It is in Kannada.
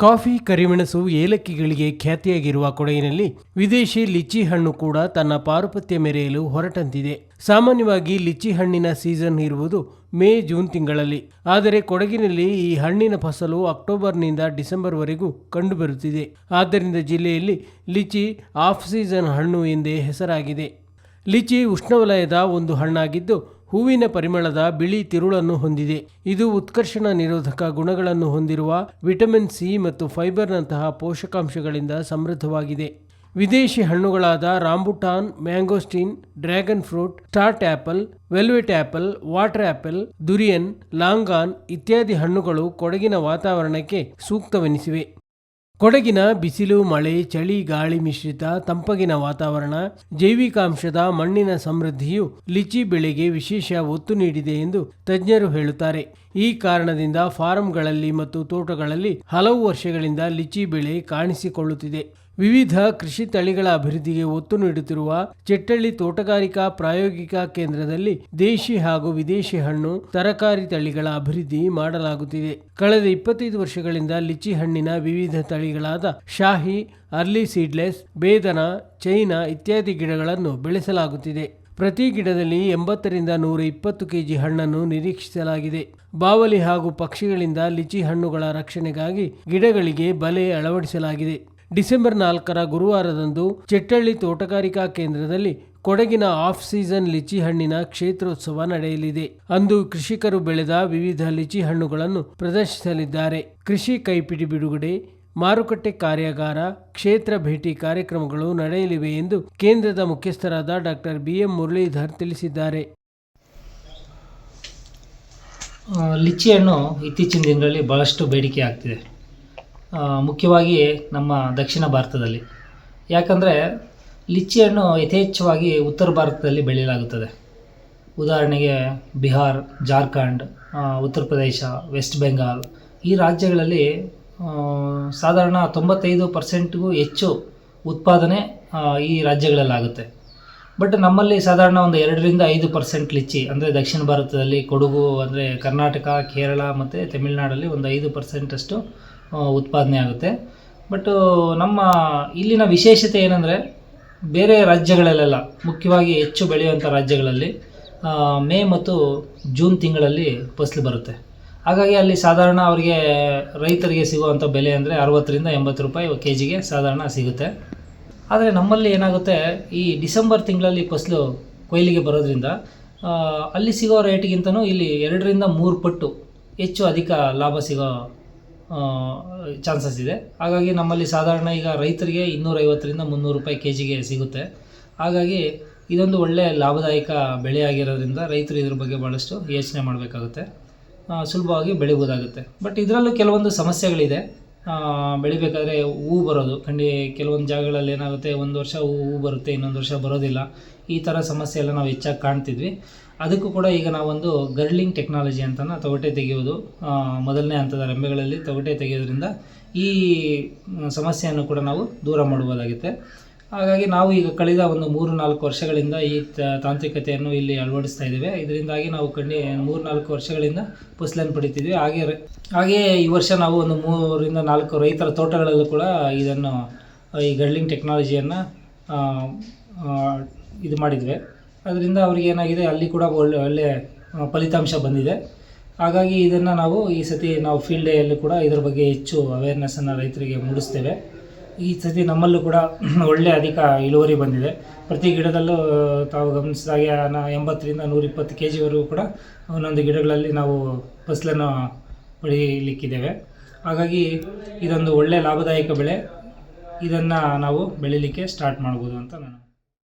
ಕಾಫಿ, ಕರಿಮೆಣಸು, ಏಲಕ್ಕಿಗಳಿಗೆ ಖ್ಯಾತಿಯಾಗಿರುವ ಕೊಡಗಿನಲ್ಲಿ ವಿದೇಶಿ ಲಿಚ್ಚಿ ಹಣ್ಣು ಕೂಡ ತನ್ನ ಪಾರುಪತ್ಯ ಮೆರೆಯಲು ಹೊರಟಂತಿದೆ. ಸಾಮಾನ್ಯವಾಗಿ ಲಿಚ್ಚಿ ಹಣ್ಣಿನ ಸೀಸನ್ ಇರುವುದು ಮೇ, ಜೂನ್ ತಿಂಗಳಲ್ಲಿ. ಆದರೆ ಕೊಡಗಿನಲ್ಲಿ ಈ ಹಣ್ಣಿನ ಫಸಲು ಅಕ್ಟೋಬರ್ನಿಂದ ಡಿಸೆಂಬರ್ವರೆಗೂ ಕಂಡುಬರುತ್ತಿದೆ. ಆದ್ದರಿಂದ ಜಿಲ್ಲೆಯಲ್ಲಿ ಲಿಚ್ಚಿ ಆಫ್ ಸೀಸನ್ ಹಣ್ಣು ಎಂದೇ ಹೆಸರಾಗಿದೆ. ಲಿಚಿ ಉಷ್ಣವಲಯದ ಒಂದು ಹಣ್ಣಾಗಿದ್ದು ಹೂವಿನ ಪರಿಮಳದ ಬಿಳಿ ತಿರುಳನ್ನು ಹೊಂದಿದೆ. ಇದು ಉತ್ಕರ್ಷಣ ನಿರೋಧಕ ಗುಣಗಳನ್ನು ಹೊಂದಿರುವ ವಿಟಮಿನ್ ಸಿ ಮತ್ತು ಫೈಬರ್ನಂತಹ ಪೋಷಕಾಂಶಗಳಿಂದ ಸಮೃದ್ಧವಾಗಿದೆ. ವಿದೇಶಿ ಹಣ್ಣುಗಳಾದ rambutan, mangosteen, dragon fruit, star apple, velvet apple, water apple, durian, longan ಇತ್ಯಾದಿ ಹಣ್ಣುಗಳು ಕೊಡಗಿನ ವಾತಾವರಣಕ್ಕೆ ಸೂಕ್ತವೆನಿಸಿವೆ. ಕೊಡಗಿನ ಬಿಸಿಲು, ಮಳೆ, ಚಳಿ, ಗಾಳಿ ಮಿಶ್ರಿತ ತಂಪಗಿನ ವಾತಾವರಣ, ಜೈವಿಕಾಂಶದ ಮಣ್ಣಿನ ಸಮೃದ್ಧಿಯು ಲಿಚಿ ಬೆಳೆಗೆ ವಿಶೇಷ ಒತ್ತು ನೀಡಿದೆ ಎಂದು ತಜ್ಞರು ಹೇಳುತ್ತಾರೆ. ಈ ಕಾರಣದಿಂದ ಫಾರಂಗಳಲ್ಲಿ ಮತ್ತು ತೋಟಗಳಲ್ಲಿ ಹಲವು ವರ್ಷಗಳಿಂದ ಲಿಚಿ ಬೆಳೆ ಕಾಣಿಸಿಕೊಳ್ಳುತ್ತಿದೆ. ವಿವಿಧ ಕೃಷಿ ತಳಿಗಳ ಅಭಿವೃದ್ಧಿಗೆ ಒತ್ತು ನೀಡುತ್ತಿರುವ ಚೆಟ್ಟಳ್ಳಿ ತೋಟಗಾರಿಕಾ ಪ್ರಾಯೋಗಿಕ ಕೇಂದ್ರದಲ್ಲಿ ದೇಶಿ ಹಾಗೂ ವಿದೇಶಿ ಹಣ್ಣು, ತರಕಾರಿ ತಳಿಗಳ ಅಭಿವೃದ್ಧಿ ಮಾಡಲಾಗುತ್ತಿದೆ. ಕಳೆದ ಇಪ್ಪತ್ತೈದು ವರ್ಷಗಳಿಂದ ಲಿಚಿ ಹಣ್ಣಿನ ವಿವಿಧ ತಳಿಗಳಾದ Shahi, early seedless, Bedana, China ಇತ್ಯಾದಿ ಗಿಡಗಳನ್ನು ಬೆಳೆಸಲಾಗುತ್ತಿದೆ. ಪ್ರತಿ ಗಿಡದಲ್ಲಿ ಎಂಬತ್ತರಿಂದ ನೂರ ಇಪ್ಪತ್ತು ಕೆಜಿ ಹಣ್ಣನ್ನು ನಿರೀಕ್ಷಿಸಲಾಗಿದೆ. ಬಾವಲಿ ಹಾಗೂ ಪಕ್ಷಿಗಳಿಂದ ಲಿಚಿ ಹಣ್ಣುಗಳ ರಕ್ಷಣೆಗಾಗಿ ಗಿಡಗಳಿಗೆ ಬಲೆ ಅಳವಡಿಸಲಾಗಿದೆ. ಡಿಸೆಂಬರ್ ನಾಲ್ಕರ ಗುರುವಾರದಂದು ಚೆಟ್ಟಳ್ಳಿ ತೋಟಗಾರಿಕಾ ಕೇಂದ್ರದಲ್ಲಿ ಕೊಡಗಿನ ಆಫ್ ಸೀಸನ್ ಲಿಚಿ ಹಣ್ಣಿನ ಕ್ಷೇತ್ರೋತ್ಸವ ನಡೆಯಲಿದೆ. ಅಂದು ಕೃಷಿಕರು ಬೆಳೆದ ವಿವಿಧ ಲಿಚಿ ಹಣ್ಣುಗಳನ್ನು ಪ್ರದರ್ಶಿಸಲಿದ್ದಾರೆ. ಕೃಷಿ ಕೈಪಿಡಿ ಬಿಡುಗಡೆ, ಮಾರುಕಟ್ಟೆ ಕಾರ್ಯಾಗಾರ, ಕ್ಷೇತ್ರ ಭೇಟಿ ಕಾರ್ಯಕ್ರಮಗಳು ನಡೆಯಲಿವೆ ಎಂದು ಕೇಂದ್ರದ ಮುಖ್ಯಸ್ಥರಾದ ಡಾಕ್ಟರ್ ಬಿಎಂ ಮುರಳೀಧರ್ ತಿಳಿಸಿದ್ದಾರೆ. ಲಿಚಿ ಹಣ್ಣು ಇತ್ತೀಚಿನ ದಿನಗಳಲ್ಲಿ ಬಹಳಷ್ಟು ಬೇಡಿಕೆ ಆಗ್ತಿದೆ. ಮುಖ್ಯವಾಗಿ ನಮ್ಮ ದಕ್ಷಿಣ ಭಾರತದಲ್ಲಿ. ಯಾಕಂದರೆ ಲಿಚ್ಚಿ ಹಣ್ಣು ಯಥೇಚ್ಛವಾಗಿ ಉತ್ತರ ಭಾರತದಲ್ಲಿ ಬೆಳೆಯಲಾಗುತ್ತದೆ. ಉದಾಹರಣೆಗೆ ಬಿಹಾರ್, ಜಾರ್ಖಂಡ್ ಉತ್ತರ ಪ್ರದೇಶ, ವೆಸ್ಟ್ ಬೆಂಗಾಲ್ ಈ ರಾಜ್ಯಗಳಲ್ಲಿ ಸಾಧಾರಣ ತೊಂಬತ್ತೈದು ಪರ್ಸೆಂಟ್ಗೂ ಹೆಚ್ಚು ಉತ್ಪಾದನೆ ಈ ರಾಜ್ಯಗಳಲ್ಲಾಗುತ್ತೆ. ಬಟ್ ನಮ್ಮಲ್ಲಿ ಸಾಧಾರಣ ಒಂದು ಎರಡರಿಂದ ಐದು ಪರ್ಸೆಂಟ್ ಲಿಚ್ಚಿ, ಅಂದರೆ ದಕ್ಷಿಣ ಭಾರತದಲ್ಲಿ ಕೊಡಗು, ಅಂದರೆ ಕರ್ನಾಟಕ, ಕೇರಳ ಮತ್ತು ತಮಿಳುನಾಡಲ್ಲಿ ಒಂದು ಐದು ಪರ್ಸೆಂಟಷ್ಟು ಉತ್ಪಾದನೆ ಆಗುತ್ತೆ. ಬಟ್ ನಮ್ಮ ಇಲ್ಲಿನ ವಿಶೇಷತೆ ಏನಂದರೆ, ಬೇರೆ ರಾಜ್ಯಗಳಲ್ಲೆಲ್ಲ, ಮುಖ್ಯವಾಗಿ ಹೆಚ್ಚು ಬೆಳೆಯುವಂಥ ರಾಜ್ಯಗಳಲ್ಲಿ ಮೇ ಮತ್ತು ಜೂನ್ ತಿಂಗಳಲ್ಲಿ ಫಸಲು ಬರುತ್ತೆ. ಹಾಗಾಗಿ ಅಲ್ಲಿ ಸಾಧಾರಣ ಅವರಿಗೆ ರೈತರಿಗೆ ಸಿಗುವಂಥ ಬೆಲೆ ಅಂದರೆ ಅರವತ್ತರಿಂದ ಎಂಬತ್ತು ರೂಪಾಯಿ ಕೆ ಜಿಗೆ ಸಾಧಾರಣ ಸಿಗುತ್ತೆ. ಆದರೆ ನಮ್ಮಲ್ಲಿ ಏನಾಗುತ್ತೆ, ಈ ಡಿಸೆಂಬರ್ ತಿಂಗಳಲ್ಲಿ ಫಸಲು ಕೊಯ್ಲಿಗೆ ಬರೋದ್ರಿಂದ ಅಲ್ಲಿ ಸಿಗೋ ರೇಟ್ಗಿಂತನೂ ಇಲ್ಲಿ ಎರಡರಿಂದ ಮೂರು ಪಟ್ಟು ಹೆಚ್ಚು ಅಧಿಕ ಲಾಭ ಸಿಗೋ ಚಾನ್ಸಸ್ ಇದೆ. ಹಾಗಾಗಿ ನಮ್ಮಲ್ಲಿ ಸಾಧಾರಣ ಈಗ ರೈತರಿಗೆ ಇನ್ನೂರೈವತ್ತರಿಂದ ಮುನ್ನೂರು ರೂಪಾಯಿ ಕೆ ಜಿಗೆ ಸಿಗುತ್ತೆ. ಹಾಗಾಗಿ ಇದೊಂದು ಒಳ್ಳೆಯ ಲಾಭದಾಯಕ ಬೆಳೆ ಆಗಿರೋದ್ರಿಂದ ರೈತರು ಇದ್ರ ಬಗ್ಗೆ ಭಾಳಷ್ಟು ಯೋಚನೆ ಮಾಡಬೇಕಾಗುತ್ತೆ. ಸುಲಭವಾಗಿ ಬೆಳಿಬೋದಾಗುತ್ತೆ. ಬಟ್ ಇದರಲ್ಲೂ ಕೆಲವೊಂದು ಸಮಸ್ಯೆಗಳಿದೆ. ಬೆಳಿಬೇಕಾದ್ರೆ ಹೂ ಬರೋದು. ಖಂಡಿ, ಕೆಲವೊಂದು ಜಾಗಗಳಲ್ಲಿ ಏನಾಗುತ್ತೆ, ಒಂದು ವರ್ಷ ಹೂ ಬರುತ್ತೆ, ಇನ್ನೊಂದು ವರ್ಷ ಬರೋದಿಲ್ಲ. ಈ ಥರ ಸಮಸ್ಯೆ ಎಲ್ಲ ನಾವು ಹೆಚ್ಚಾಗಿ ಕಾಣ್ತಿದ್ವಿ. ಅದಕ್ಕೂ ಕೂಡ ಈಗ ನಾವೊಂದು ಗರ್ಲಿಂಗ್ ಟೆಕ್ನಾಲಜಿ ಅಂತನ ತೊಗಟೆ ತೆಗೆಯೋದು ಮೊದಲನೇ ಹಂತದ ರೆಂಬೆಗಳಲ್ಲಿ ತೊಗಟೆ ತೆಗೆಯೋದ್ರಿಂದ ಈ ಸಮಸ್ಯೆಯನ್ನು ಕೂಡ ನಾವು ದೂರ ಮಾಡ್ಬೋದಾಗುತ್ತೆ. ಹಾಗಾಗಿ ನಾವು ಈಗ ಕಳೆದ ಒಂದು ಮೂರು ನಾಲ್ಕು ವರ್ಷಗಳಿಂದ ಈ ತಾಂತ್ರಿಕತೆಯನ್ನು ಇಲ್ಲಿ ಅಳವಡಿಸ್ತಾ ಇದ್ದೇವೆ. ಇದರಿಂದಾಗಿ ನಾವು ಕಣ್ಣಿ, ಮೂರು ನಾಲ್ಕು ವರ್ಷಗಳಿಂದ ಫಸಲನ್ನು ಪಡಿತಿದ್ವಿ. ಹಾಗೆ ಹಾಗೆಯೇ ಈ ವರ್ಷ ನಾವು ಒಂದು ಮೂರರಿಂದ ನಾಲ್ಕು ರೈತರ ತೋಟಗಳಲ್ಲೂ ಕೂಡ ಇದನ್ನು, ಈ ಗರ್ಲಿಂಗ್ ಟೆಕ್ನಾಲಜಿಯನ್ನು ಇದು ಮಾಡಿದ್ವಿ. ಅದರಿಂದ ಅವ್ರಿಗೆ ಏನಾಗಿದೆ, ಅಲ್ಲಿ ಕೂಡ ಒಳ್ಳೆ ಒಳ್ಳೆ ಫಲಿತಾಂಶ ಬಂದಿದೆ. ಹಾಗಾಗಿ ಇದನ್ನು ನಾವು ಈ ಸತಿ ನಾವು ಫೀಲ್ಡ್ ಡೇಯಲ್ಲಿ ಕೂಡ ಇದ್ರ ಬಗ್ಗೆ ಹೆಚ್ಚು ಅವೇರ್ನೆಸ್ಸನ್ನು ರೈತರಿಗೆ ಮೂಡಿಸ್ತೇವೆ. ಈ ಸತಿ ನಮ್ಮಲ್ಲೂ ಕೂಡ ಒಳ್ಳೆ ಅಧಿಕ ಇಳುವರಿ ಬಂದಿದೆ. ಪ್ರತಿ ಗಿಡದಲ್ಲೂ ತಾವು ಗಮನಿಸಿದಾಗೆ ನಾ ಎಂಬತ್ತರಿಂದ ನೂರಿಪ್ಪತ್ತು ಕೆ ಜಿವರೆಗೂ ಕೂಡ ಒಂದೊಂದು ಗಿಡಗಳಲ್ಲಿ ನಾವು ಫಸಲನ್ನು ಪಡೀಲಿಕ್ಕಿದ್ದೇವೆ ಹಾಗಾಗಿ ಇದೊಂದು ಒಳ್ಳೆಯ ಲಾಭದಾಯಕ ಬೆಳೆ. ಇದನ್ನು ನಾವು ಬೆಳೀಲಿಕ್ಕೆ ಸ್ಟಾರ್ಟ್ ಮಾಡ್ಬೋದು ಅಂತ ನಾನು